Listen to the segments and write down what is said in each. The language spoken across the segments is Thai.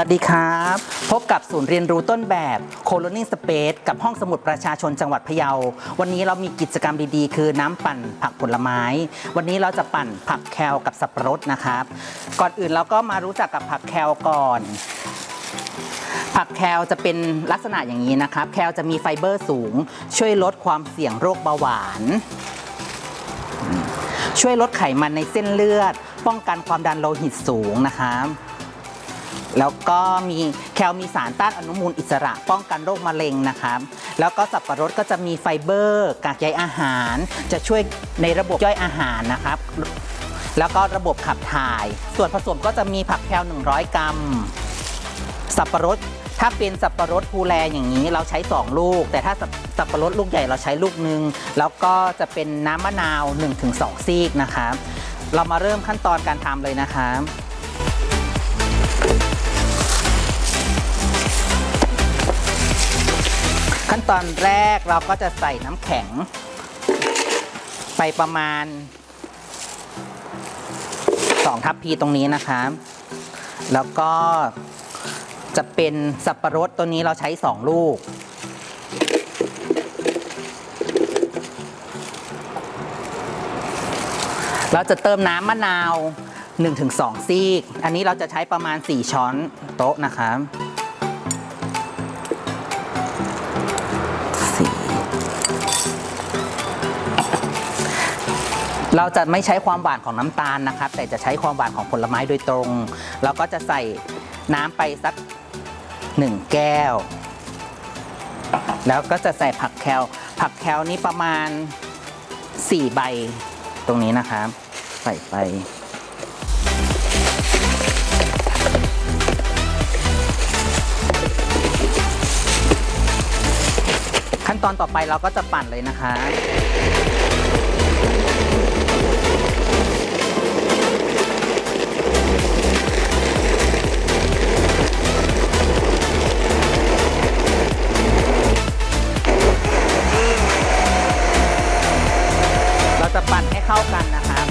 วัสดีครับ พบกับศูนย์เรียนรู้ต้นแบบ c o l o n i n g Space กับห้องสมุดประชาชนจังหวัดพะเยา วันนี้เรามีกิจกรรมดีๆ คือน้ำปั่นผักผลไม้ วันนี้เราจะปั่นผักแคลกับสับปะรดนะครับ ก่อนอื่นเราก็มารู้จักกับผักแคลก่อน ผักแคลจะเป็นลักษณะอย่างนี้นะครับ แคลจะมีไฟเบอร์สูง ช่วยลดความเสี่ยงโรคเบาหวาน ช่วยลดไขมันในเส้นเลือด ป้องกันความดันโลหิตสูงนะครับ แล้วก็มีแคลมีสารต้านอนุมูลอิสระป้องกันโรคมะเร็งนะครับ แล้วก็สับปะรดก็จะมีไฟเบอร์ กากใยอาหาร จะช่วยในระบบย่อยอาหารนะครับ แล้วก็ระบบขับถ่าย ส่วนผสมก็จะมีผักแคล100 กรัม สับปะรดถ้าเป็นสับปะรดภูแลอย่างนี้เราใช้ 2 ลูก แต่ถ้าสับสับปะรดลูกใหญ่เราใช้ลูกหนึ่งแล้วก็จะเป็นน้ำมะนาว 1-2 ซีกนะครับ เรามาเริ่มขั้นตอนการทำเลยนะครับ ขั้นตอนแรกเราก็จะใส่น้ำแข็ง ไปประมาณ2ทัพพีตรงนี้นะครับ แล้วก็จะเป็นสับปะรดตัวนี้เราใช้ 2 ลูก เราจะเติมน้ำมะนาว 1-2 ซีก อันนี้เราจะใช้ประมาณ 4 ช้อนโต๊ะนะครับ เราจะไม่ใช้ความหวานของน้ำตาลนะครับ แต่จะใช้ความหวานของผลไม้โดยตรง เราก็จะใส่น้ำไปสักหนึ่งแก้ว แล้วก็จะใส่ผักแคลผักแคลนี้ประมาณ 4 ใบตรงนี้นะครับ ใส่ไป ขั้นตอนต่อไปเราก็จะปั่นเลยนะคะ เราจะปั่นให้เข้ากันนะครับ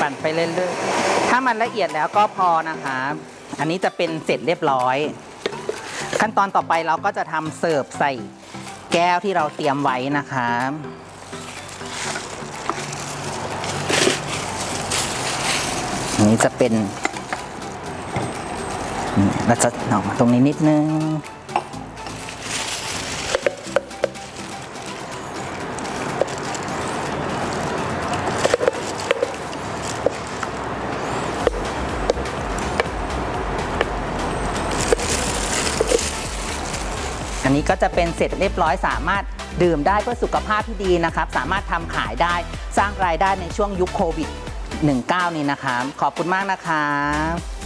ปั่นไปเรื่อยๆ ถ้ามันละเอียดแล้วก็พอนะครับอันนี้จะเป็นเสร็จเรียบร้อย ขั้นตอนต่อไปเราก็จะทำเสิร์ฟใส่แก้วที่เราเตรียมไว้นะครับอันนี้จะเป็นเราจะออกมาตรงนี้นิดนึง อันนี้ก็จะเป็นเสร็จเรียบร้อยสามารถดื่มได้เพื่อสุขภาพที่ดีนะครับ สามารถทำขายได้สร้างรายได้ในช่วงยุคโควิด -19 นี้นะครับ ขอบคุณมากนะครับ